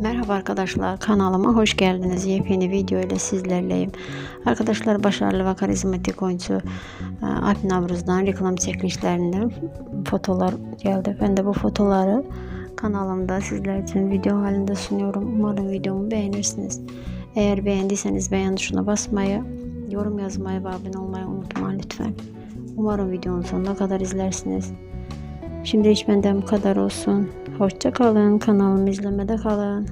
Merhaba arkadaşlar kanalıma hoş geldiniz. Yepyeni video ile sizlerleyim. Arkadaşlar başarılı ve karizmatik oyuncu e, Alp Navruz'dan reklam çekilişlerinden fotolar geldi. Ben de bu fotoları kanalımda sizler için video halinde sunuyorum. Umarım videomu beğenirsiniz. Eğer beğendiyseniz beğen tuşuna basmayı, yorum yazmayı ve abone olmayı unutma lütfen. Umarım videonun sonuna kadar izlersiniz. Şimdi hiç benden bu kadar olsun. Hoşça kalın. Kanalımı izlemede kalın.